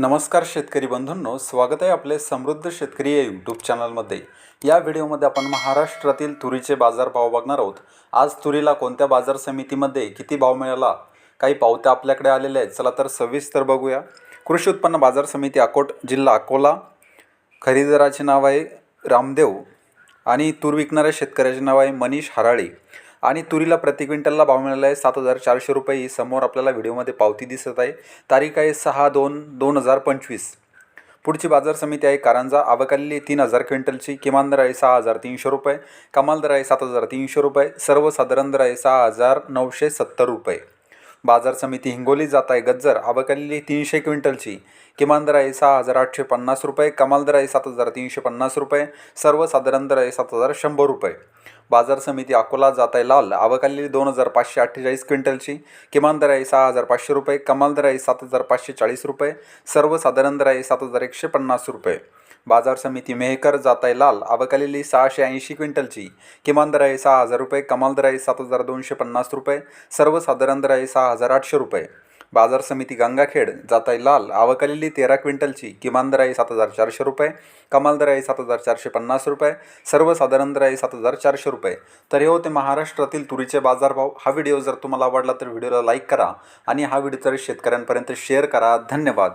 नमस्कार शेतकरी बंधूंनो स्वागत आहे आपले समृद्ध शेतकरी या यूट्यूब चॅनलमध्ये या व्हिडिओमध्ये आपण महाराष्ट्रातील तुरीचे बाजारभाव बघणार आहोत. आज तुरीला कोणत्या बाजार समितीमध्ये किती भाव मिळाला? काही पावत्या आपल्याकडे आलेल्या आहेत. चला तर सविस्तर बघूया. कृषी उत्पन्न बाजार समिती अकोट जिल्हा अकोला. खरेदीदाराचे नाव आहे रामदेव आणि तूर विकणाऱ्या शेतकऱ्याचे नाव आहे मनीष हराळे. आणि तुरीला प्रति क्विंटलला भाव मिळाला आहे सात हजार चारशे रुपये. ही समोर आपल्याला व्हिडिओमध्ये पावती दिसत आहे. तारीख आहे सहा दोन दोन हजार पंचवीस. पुढची बाजार समिती आहे कारंजा. आवकालेली तीन हजार क्विंटलची. किमान दर आहे सहा हजार तीनशे रुपये. कमाल दर आहे सात हजार तीनशे रुपये. सर्वसाधारण दर आहे सहा हजार नऊशे सत्तर रुपये. बाजार समिती हिंगोली जात आहे गज्जर. आवकालेली तीनशे क्विंटलची. किमान दर आहे सहा हजार आठशे पन्नास रुपये. कमाल दर आहे सात हजार तीनशे पन्नास रुपये. सर्वसाधारण दर आहे सात हजार शंभर रुपये. बाजार समिती अकोला जात आहे लाल आवकालेली दोन हजार पाचशे अठ्ठेचाळीस क्विंटलची. किमान दर आहे सहा हजार पाचशे रुपये कमाल दर आहे सात हजार पाचशे चाळीस रुपये सर्वसाधारण दर आहे सात हजार एकशे पन्नास रुपये. बाजार समिती मेहकर जात आहे लाल आवकालेली सहाशे ऐंशी क्विंटलची. किमान दर आहे सहा हजार रुपये कमाल दर आहे सात हजार दोनशे पन्नास रुपये सर्वसाधारण दर आहे सहा हजार आठशे रुपये. बाजार समिती गंगाखेड जाताई आहे लाल आवकलेली तेरा क्विंटलची किमान दर आहे सात हजार चारशे रुपये कमाल दर आहे सात हजार चारशे पन्नास रुपये सर्वसाधारण दर आहे सात हजार चारशे रुपये. तर हे होते महाराष्ट्रातील तुरीचे बाजारभाव. हा व्हिडिओ जर तुम्हाला आवडला तर व्हिडिओला लाईक करा आणि हा व्हिडिओ तर शेतकऱ्यांपर्यंत शेअर करा. धन्यवाद.